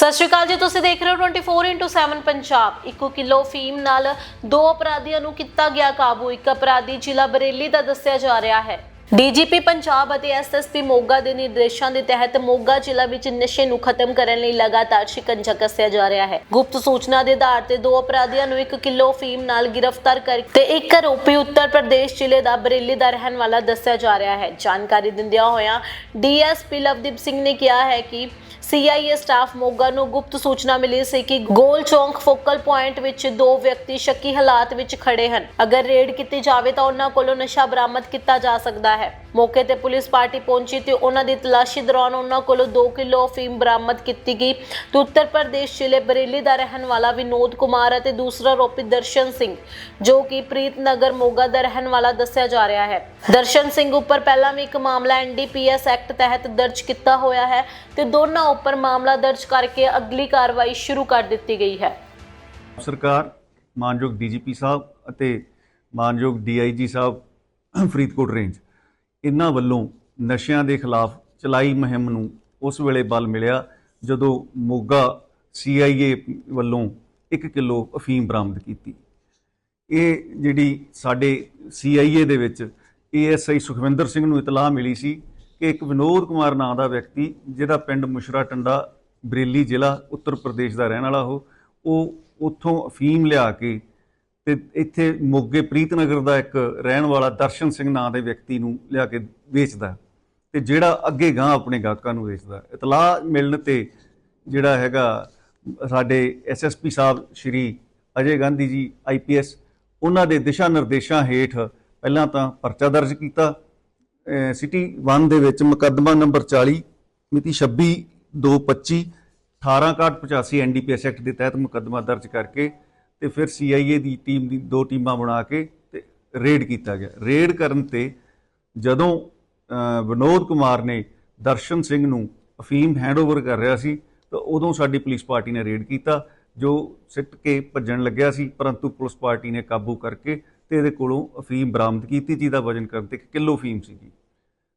ਸਤਿ ਸ਼੍ਰੀ ਅਕਾਲ ਜੀ, ਤੁਸੀਂ ਦੇਖ ਰਹੇ ਹੋ 24x7 ਪੰਜਾਬ। 1 ਕਿਲੋ ਫੀਮ ਨਾਲ ਦੋ ਅਪਰਾਧੀਆਂ ਨੂੰ ਕੀਤਾ ਗਿਆ ਕਾਬੂ। ਇੱਕ ਅਪਰਾਧੀ ਜ਼ਿਲ੍ਹਾ ਬਰੇਲੀ ਦਾ ਦੱਸਿਆ ਜਾ ਰਿਹਾ ਹੈ। ਡੀਜੀਪੀ ਪੰਜਾਬ ਅਤੇ ਐਸਐਸਪੀ ਮੋਗਾ ਦੇ ਨਿਰਦੇਸ਼ਾਂ ਦੇ ਤਹਿਤ ਮੋਗਾ ਜ਼ਿਲ੍ਹਾ ਵਿੱਚ ਨਸ਼ੇ ਨੂੰ ਖਤਮ ਕਰਨ ਲਈ ਲਗਾਤਾਰ ਸ਼ਿਕੰਜਾ ਕੱਸਿਆ ਜਾ ਰਿਹਾ ਹੈ। ਗੁਪਤ ਸੂਚਨਾ ਦੇ ਆਧਾਰ ਤੇ ਦੋ ਅਪਰਾਧੀਆਂ ਨੂੰ 1 ਕਿਲੋ ਫੀਮ ਨਾਲ ਗ੍ਰਿਫਤਾਰ ਕਰ ਤੇ ਇੱਕ ਆਰੋਪੀ ਉੱਤਰ ਪ੍ਰਦੇਸ਼ ਜ਼ਿਲ੍ਹੇ ਦਾ ਬਰੇਲੀ ਦਾ ਰਹਿਣ ਵਾਲਾ ਦੱਸਿਆ ਜਾ ਰਿਹਾ ਹੈ। ਜਾਣਕਾਰੀ ਦਿੰਦਿਆਂ ਹੋਇਆਂ ਡੀਐਸਪੀ ਲਵਦੀਪ ਸਿੰਘ ਨੇ ਕਿਹਾ ਹੈ ਕਿ ਸੀਆਈਏ ਸਟਾਫ ਮੋਗਾ ਨੂੰ ਗੁਪਤ ਸੂਚਨਾ ਮਿਲੀ ਸੀ ਕਿ ਗੋਲ ਚੌਂਕ ਫੋਕਲ ਪੁਆਇੰਟ ਵਿੱਚ ਦੋ ਵਿਅਕਤੀ ਸ਼ੱਕੀ ਹਾਲਾਤ ਵਿੱਚ ਖੜੇ ਹਨ। ਅਗਰ ਰੇਡ ਕੀਤੀ ਜਾਵੇ ਤਾਂ ਉਹਨਾਂ ਕੋਲੋਂ ਨਸ਼ਾ ਬਰਾਮਦ ਕੀਤਾ ਜਾ ਸਕਦਾ ਹੈ। ਮੌਕੇ ਤੇ ਪੁਲਿਸ ਪਾਰਟੀ ਪਹੁੰਚੀ ਤੇ ਉਹਨਾਂ ਦੀ ਤਲਾਸ਼ੀ ਦੌਰਾਨ ਉਹਨਾਂ ਕੋਲੋਂ 2 ਕਿਲੋ ਅਫੀਮ ਬਰਾਮਦ ਕੀਤੀ ਗਈ। ਤੇ ਉੱਤਰ ਪ੍ਰਦੇਸ਼ ਜ਼ਿਲ੍ਹੇ ਬਰੇਲੀ ਦਾ ਰਹਿਣ ਵਾਲਾ ਵਿਨੋਦ ਕੁਮਾਰ ਅਤੇ ਦੂਸਰਾ ਆਰੋਪੀ ਦਰਸ਼ਨ ਸਿੰਘ, ਜੋ ਕਿ ਪ੍ਰੀਤ ਨਗਰ ਮੋਗਾ ਦਾ ਰਹਿਣ ਵਾਲਾ ਦੱਸਿਆ ਜਾ ਰਿਹਾ ਹੈ। ਦਰਸ਼ਨ ਸਿੰਘ ਉੱਪਰ ਪਹਿਲਾਂ ਵੀ ਇੱਕ ਮਾਮਲਾ ਐਨਡੀਪੀਐਸ ਐਕਟ ਤਹਿਤ ਦਰਜ ਕੀਤਾ ਹੋਇਆ ਹੈ ਤੇ ਦੋਨਾਂ ਉੱਪਰ ਮਾਮਲਾ ਦਰਜ ਕਰਕੇ ਅਗਲੀ ਕਾਰਵਾਈ ਸ਼ੁਰੂ ਕਰ ਦਿੱਤੀ ਗਈ ਹੈ। ਸਰਕਾਰ, ਮਾਨਯੋਗ ਡੀਜੀਪੀ ਸਾਹਿਬ ਅਤੇ ਮਾਨਯੋਗ ਡੀਆਈਜੀ ਸਾਹਿਬ, ਫਰੀਦਕੋਟ ਰੇਂਜ। ਇਹਨਾਂ ਵੱਲੋਂ ਨਸ਼ਿਆਂ ਦੇ ਖਿਲਾਫ ਚਲਾਈ ਮੁਹਿੰਮ ਨੂੰ ਉਸ ਵੇਲੇ ਬਲ ਮਿਲਿਆ ਜਦੋਂ ਮੋਗਾ ਸੀਆਈਏ ਵੱਲੋਂ 1 ਕਿਲੋ ਅਫੀਮ ਬਰਾਮਦ ਕੀਤੀ। ਇਹ ਜਿਹੜੀ ਸਾਡੇ ਸੀਆਈਏ ਦੇ ਵਿੱਚ ਏਐਸਆਈ ਸੁਖਵਿੰਦਰ ਸਿੰਘ ਨੂੰ ਇਤਲਾਹ ਮਿਲੀ ਸੀ ਕਿ ਇੱਕ ਵਿਨੋਦ ਕੁਮਾਰ ਨਾਂ ਦਾ ਵਿਅਕਤੀ, ਜਿਹਦਾ ਪਿੰਡ ਮੁਸ਼ਰਾ ਟੰਡਾ, ਬਰੇਲੀ ਜ਼ਿਲ੍ਹਾ, ਉੱਤਰ ਪ੍ਰਦੇਸ਼ ਦਾ ਰਹਿਣ ਵਾਲਾ ਉਹ ਉਹ ਉੱਥੋਂ ਅਫੀਮ ਲਿਆ ਕੇ ਤੇ ਇੱਥੇ ਮੋਗੇ ਪ੍ਰੀਤਨਗਰ ਦਾ ਇੱਕ ਰਹਿਣ ਵਾਲਾ ਦਰਸ਼ਨ ਸਿੰਘ ਨਾਂ ਦੇ ਵਿਅਕਤੀ ਨੂੰ ਲਿਆ ਕੇ ਵੇਚਦਾ ਤੇ ਜਿਹੜਾ ਅੱਗੇ ਗਾਂ ਆਪਣੇ ਗਾਹਕਾਂ ਨੂੰ ਵੇਚਦਾ ਇਤਲਾਹ ਮਿਲਣ ਤੇ ਜਿਹੜਾ ਹੈਗਾ ਸਾਡੇ ਐਸਐਸਪੀ ਸਾਹਿਬ ਸ਼੍ਰੀ ਅਜੇ ਗਾਂਧੀ ਜੀ ਆਈਪੀਐਸ ਉਹਨਾਂ ਦੇ ਦਿਸ਼ਾ ਨਿਰਦੇਸ਼ਾਂ ਹੇਠ ਪਹਿਲਾਂ ਤਾਂ ਪਰਚਾ ਦਰਜ ਕੀਤਾ। ਸਿਟੀ 1 ਦੇ ਵਿੱਚ ਮੁਕੱਦਮਾ ਨੰਬਰ 40 ਮਿਤੀ 26 225 18685 ਐਨਡੀਪੀਐਸ ਐਕਟ ਦੇ ਤਹਿਤ ਮੁਕੱਦਮਾ ਦਰਜ ਕਰਕੇ ਤੇ ਫਿਰ ਸੀਆਈਏ ਦੀ ਟੀਮ ਦੀ ਦੋ ਟੀਮਾਂ ਬਣਾ ਕੇ ਤੇ ਰੇਡ ਕੀਤਾ ਗਿਆ। ਰੇਡ ਕਰਨ ਤੇ ਜਦੋਂ ਵਿਨੋਦ ਕੁਮਾਰ ਨੇ ਦਰਸ਼ਨ ਸਿੰਘ ਨੂੰ ਅਫੀਮ ਹੈਂਡਓਵਰ ਕਰ ਰਿਹਾ ਸੀ, ਤਾਂ ਉਦੋਂ ਸਾਡੀ ਪੁਲਿਸ ਪਾਰਟੀ ਨੇ ਰੇਡ ਕੀਤਾ, ਜੋ ਸਿੱਟ ਕੇ ਭੱਜਣ ਲੱਗਿਆ ਸੀ, ਪਰੰਤੂ ਪੁਲਿਸ ਪਾਰਟੀ ਨੇ ਕਾਬੂ ਕਰਕੇ ਤੇ ਇਹਦੇ ਕੋਲੋਂ ਅਫੀਮ ਬਰਾਮਦ ਕੀਤੀ, ਜਿਹਦਾ ਵਜ਼ਨ ਕਰਨ ਤੇ 1 ਕਿਲੋ ਅਫੀਮ ਸੀਗੀ।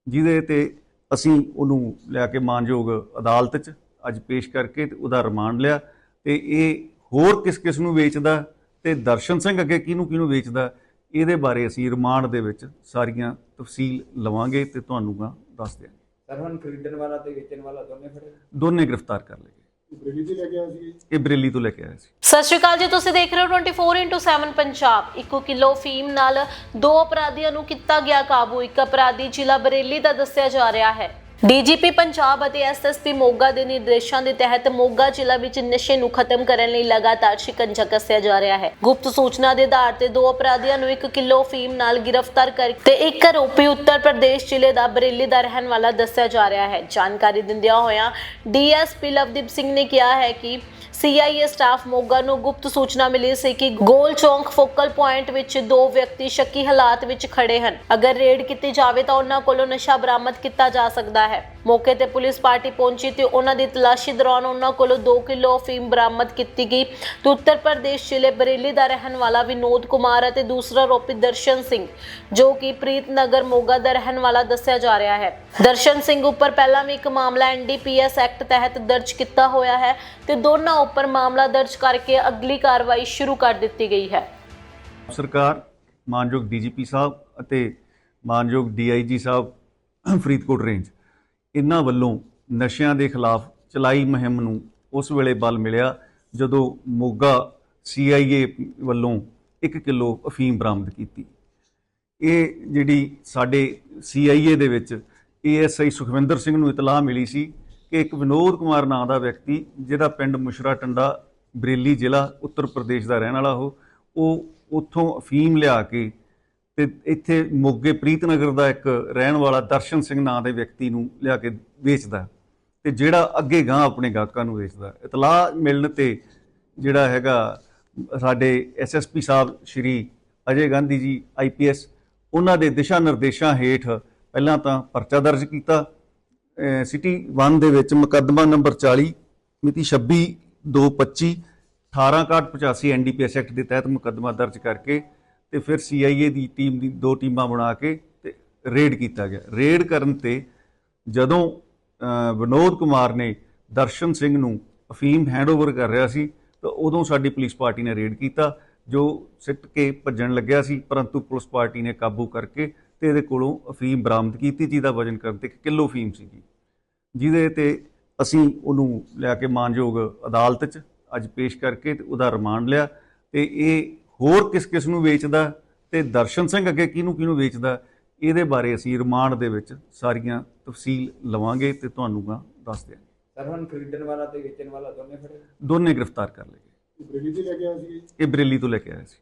ਜਿਹਦੇ ਤੇ ਅਸੀਂ ਉਹਨੂੰ ਲਿਆ ਕੇ ਮਾਨਯੋਗ ਅਦਾਲਤ 'ਚ ਅੱਜ ਪੇਸ਼ ਕਰਕੇ ਤੇ ਉਹਦਾ ਰਿਮਾਂਡ ਲਿਆ ਤੇ ਇਹ ਹੋਰ ਕਿਸ ਕਿਸ ਨੂੰ ਵੇਚਦਾ ਤੇ ਦਰਸ਼ਨ ਸਿੰਘ ਅੱਗੇ ਕਿਹਨੂੰ ਕਿਹਨੂੰ ਵੇਚਦਾ ਇਹਦੇ ਬਾਰੇ ਅਸੀਂ ਰਿਮਾਂਡ ਦੇ ਵਿੱਚ ਸਾਰੀਆਂ ਤਫਸੀਲ ਲਵਾਂਗੇ ਤੇ ਤੁਹਾਨੂੰ ਗਾ ਦੱਸ ਦਿਆਂਗੇ। ਸਰ ਹੁਣ ਖਰੀਦਣ ਵਾਲਾ ਤੇ ਵੇਚਣ ਵਾਲਾ ਦੋਨੇ ਫੜੇ? ਦੋਨੇ ਗ੍ਰਿਫਤਾਰ ਕਰ ਲਏ ਬਰੇਲੀ ਤੇ ਲੈ ਕੇ ਆਇਆ ਸੀ ਇਹ ਬਰੇਲੀ ਤੋਂ ਲੈ ਕੇ ਆਏ ਸੀ। ਸਤਿ ਸ਼੍ਰੀ ਅਕਾਲ ਜੀ ਤੁਸੀਂ ਦੇਖ ਰਹੇ ਹੋ 24x7 ਪੰਜਾਬ। 1 ਕਿਲੋ ਫੀਮ ਨਾਲ ਦੋ ਅਪਰਾਧੀਆਂ ਨੂੰ ਕੀਤਾ ਗਿਆ ਕਾਬੂ ਇੱਕ ਅਪਰਾਧੀ ਜ਼ਿਲ੍ਹਾ ਬਰੇਲੀ ਦਾ ਦੱਸਿਆ ਜਾ ਰਿਹਾ ਹੈ। ਡੀਜੀਪੀ ਪੰਜਾਬ ਅਤੇ ਐਸਐਸਪੀ ਮੋਗਾ ਦੇ ਨਿਰਦੇਸ਼ਾਂ ਦੇ ਤਹਿਤ ਮੋਗਾ ਜ਼ਿਲ੍ਹਾ ਵਿੱਚ ਨਸ਼ੇ ਨੂੰ ਖਤਮ ਕਰਨ ਲਈ ਲਗਾਤਾਰ ਸ਼ਿਕੰਜਾ ਕੱਸਿਆ ਜਾ ਰਿਹਾ ਹੈ। ਗੁਪਤ ਸੂਚਨਾ ਦੇ ਆਧਾਰ ਤੇ ਦੋ ਅਪਰਾਧੀਆਂ ਨੂੰ 1 ਕਿਲੋ ਫੀਮ ਨਾਲ ਗ੍ਰਿਫਤਾਰ ਕਰ ਤੇ ਇੱਕ ਆਰੋਪੀ ਉੱਤਰ ਪ੍ਰਦੇਸ਼ ਜ਼ਿਲ੍ਹੇ ਦਾ ਬਰੇਲੀ ਦਾ ਰਹਿਣ ਵਾਲਾ ਦੱਸਿਆ ਜਾ ਰਿਹਾ ਹੈ। ਜਾਣਕਾਰੀ ਦਿੰਦਿਆਂ ਹੋਇਆਂ ਡੀਐਸਪੀ ਲਵਦੀਪ ਸਿੰਘ ਨੇ ਕਿਹਾ ਹੈ ਕਿ ਸੀਆਈਏ ਸਟਾਫ ਮੋਗਾ ਨੂੰ ਗੁਪਤ ਸੂਚਨਾ ਮਿਲੀ ਸੀ ਕਿ ਗੋਲ ਚੌਂਕ ਫੋਕਲ ਪੁਆਇੰਟ ਵਿੱਚ ਦੋ ਵਿਅਕਤੀ ਸ਼ੱਕੀ ਹਾਲਾਤ ਵਿੱਚ ਖੜੇ ਹਨ। ਅਗਰ ਰੇਡ ਕੀਤੀ ਜਾਵੇ ਤਾਂ ਉਹਨਾਂ ਕੋਲੋਂ ਨਸ਼ਾ ਬਰਾਮਦ ਕੀਤਾ ਜਾ ਸਕਦਾ ਹੈ। ਮੌਕੇ ਤੇ ਪੁਲਿਸ ਪਾਰਟੀ ਪਹੁੰਚੀ ਤੇ ਉਹਨਾਂ ਦੀ ਤਲਾਸ਼ੀ ਦੌਰਾਨ ਉਹਨਾਂ ਕੋਲੋਂ 2 ਕਿਲੋ ਅਫੀਮ ਬਰਾਮਦ ਕੀਤੀ ਗਈ। ਤੇ ਉੱਤਰ ਪ੍ਰਦੇਸ਼ ਜ਼ਿਲ੍ਹੇ ਬਰੇਲੀ ਦਾ ਰਹਿਣ ਵਾਲਾ ਵਿਨੋਦ ਕੁਮਾਰ ਅਤੇ ਦੂਸਰਾ ਆਰੋਪੀ ਦਰਸ਼ਨ ਸਿੰਘ, ਜੋ ਕਿ ਪ੍ਰੀਤ ਨਗਰ ਮੋਗਾ ਦਾ ਰਹਿਣ ਵਾਲਾ ਦੱਸਿਆ ਜਾ ਰਿਹਾ ਹੈ। ਦਰਸ਼ਨ ਸਿੰਘ ਉੱਪਰ ਪਹਿਲਾਂ ਵੀ ਇੱਕ ਮਾਮਲਾ ਐਨਡੀਪੀਐਸ ਐਕਟ ਤਹਿਤ ਦਰਜ ਕੀਤਾ ਹੋਇਆ ਹੈ ਤੇ ਦੋਨਾਂ ਉੱਪਰ ਮਾਮਲਾ ਦਰਜ ਕਰਕੇ ਅਗਲੀ ਕਾਰਵਾਈ ਸ਼ੁਰੂ ਕਰ ਦਿੱਤੀ ਗਈ ਹੈ। ਸਰਕਾਰ, ਮਾਨਯੋਗ ਡੀਜੀਪੀ ਸਾਹਿਬ ਅਤੇ ਮਾਨਯੋਗ ਡੀਆਈਜੀ ਸਾਹਿਬ, ਫਰੀਦਕੋਟ ਰੇਂਜ ਇਹਨਾਂ ਵੱਲੋਂ ਨਸ਼ਿਆਂ ਦੇ ਖਿਲਾਫ ਚਲਾਈ ਮੁਹਿੰਮ ਨੂੰ ਉਸ ਵੇਲੇ ਬਲ ਮਿਲਿਆ ਜਦੋਂ ਮੋਗਾ ਸੀਆਈਏ ਵੱਲੋਂ 1 ਕਿਲੋ ਅਫੀਮ ਬਰਾਮਦ ਕੀਤੀ। ਇਹ ਜਿਹੜੀ ਸਾਡੇ ਸੀਆਈਏ ਦੇ ਵਿੱਚ ਏਐਸਆਈ ਸੁਖਵਿੰਦਰ ਸਿੰਘ ਨੂੰ ਇਤਲਾਹ ਮਿਲੀ ਸੀ ਕਿ ਇੱਕ ਵਿਨੋਦ ਕੁਮਾਰ ਨਾਂ ਦਾ ਵਿਅਕਤੀ ਜਿਹੜਾ ਪਿੰਡ ਮੁਸ਼ਰਾ ਟੰਡਾ, ਬਰੇਲੀ ਜ਼ਿਲ੍ਹਾ, ਉੱਤਰ ਪ੍ਰਦੇਸ਼ ਦਾ ਰਹਿਣ ਵਾਲਾ ਹੋ ਉਹ ਉੱਥੋਂ ਅਫੀਮ ਲਿਆ ਕੇ ਤੇ ਇੱਥੇ ਮੋਗੇ ਪ੍ਰੀਤਨਗਰ ਦਾ ਇੱਕ ਰਹਿਣ ਵਾਲਾ ਦਰਸ਼ਨ ਸਿੰਘ ਨਾਂ ਦੇ ਵਿਅਕਤੀ ਨੂੰ ਲਿਆ ਕੇ ਵੇਚਦਾ ਤੇ ਜਿਹੜਾ ਅੱਗੇ ਗਾਂ ਆਪਣੇ ਗਾਹਕਾਂ ਨੂੰ ਵੇਚਦਾ ਇਤਲਾਹ ਮਿਲਣ ਤੇ ਜਿਹੜਾ ਹੈਗਾ ਸਾਡੇ ਐਸਐਸਪੀ ਸਾਹਿਬ ਸ਼੍ਰੀ ਅਜੇ ਗਾਂਧੀ ਜੀ ਆਈਪੀਐਸ ਉਹਨਾਂ ਦੇ ਦਿਸ਼ਾ ਨਿਰਦੇਸ਼ਾਂ ਹੇਠ ਪਹਿਲਾਂ ਤਾਂ ਪਰਚਾ ਦਰਜ ਕੀਤਾ। ਸਿਟੀ 1 ਦੇ ਵਿੱਚ ਮੁਕੱਦਮਾ ਨੰਬਰ 40 ਮਿਤੀ 26 225 18685 ਐਨਡੀਪੀਐਸ ਐਕਟ ਦੇ ਤਹਿਤ ਮੁਕੱਦਮਾ ਦਰਜ ਕਰਕੇ ਤੇ ਫਿਰ ਸੀਆਈਏ ਦੀ ਟੀਮ ਦੀ ਦੋ ਟੀਮਾਂ ਬਣਾ ਕੇ ਤੇ ਰੇਡ ਕੀਤਾ ਗਿਆ। ਰੇਡ ਕਰਨ ਤੇ ਜਦੋਂ ਵਿਨੋਦ ਕੁਮਾਰ ਨੇ ਦਰਸ਼ਨ ਸਿੰਘ ਨੂੰ ਅਫੀਮ ਹੈਂਡਓਵਰ ਕਰ ਰਿਹਾ ਸੀ, ਤਾਂ ਉਦੋਂ ਸਾਡੀ ਪੁਲਿਸ ਪਾਰਟੀ ਨੇ ਰੇਡ ਕੀਤਾ, ਜੋ ਸਿੱਟ ਕੇ ਭੱਜਣ ਲੱਗਿਆ ਸੀ, ਪਰੰਤੂ ਪੁਲਿਸ ਪਾਰਟੀ ਨੇ ਕਾਬੂ ਕਰਕੇ ਤੇ ਇਹਦੇ ਕੋਲੋਂ ਅਫੀਮ ਬਰਾਮਦ ਕੀਤੀ, ਜਿਹਦਾ ਵਜਨ ਕਰਨ ਤੇ ਇੱਕ ਕਿਲੋ ਅਫੀਮ ਸੀਗੀ। ਜਿਹਦੇ ਤੇ ਅਸੀਂ ਉਹਨੂੰ ਲਿਆ ਕੇ ਮਾਨਯੋਗ ਅਦਾਲਤ 'ਚ ਅੱਜ ਪੇਸ਼ ਕਰਕੇ ਤੇ ਉਹਦਾ ਰਿਮਾਂਡ ਲਿਆ ਤੇ ਇਹ ਹੋਰ ਕਿਸ ਕਿਸ ਨੂੰ ਵੇਚਦਾ ਤੇ ਦਰਸ਼ਨ ਸਿੰਘ ਅੱਗੇ ਕਿਹਨੂੰ ਕਿਹਨੂੰ ਵੇਚਦਾ ਇਹਦੇ ਬਾਰੇ ਅਸੀਂ ਰਿਮਾਂਡ ਦੇ ਵਿੱਚ ਸਾਰੀਆਂ ਤਫਸੀਲ ਲਵਾਂਗੇ ਤੇ ਤੁਹਾਨੂੰ ਗਾ ਦੱਸ ਦਿਆਂਗੇ। ਸਰ ਹੁਣ ਖਰੀਦਣ ਵਾਲਾ ਤੇ ਵੇਚਣ ਵਾਲਾ ਦੋਨੇ ਫੜੇ? ਦੋਨੇ ਗ੍ਰਿਫਤਾਰ ਕਰ ਲਏ ਗਏ। ਬਰੇਲੀ ਤੇ ਲੈ ਕੇ ਆਇਆ ਸੀ ਇਹ ਬਰੇਲੀ ਤੋਂ ਲੈ ਕੇ ਆਇਆ ਸੀ।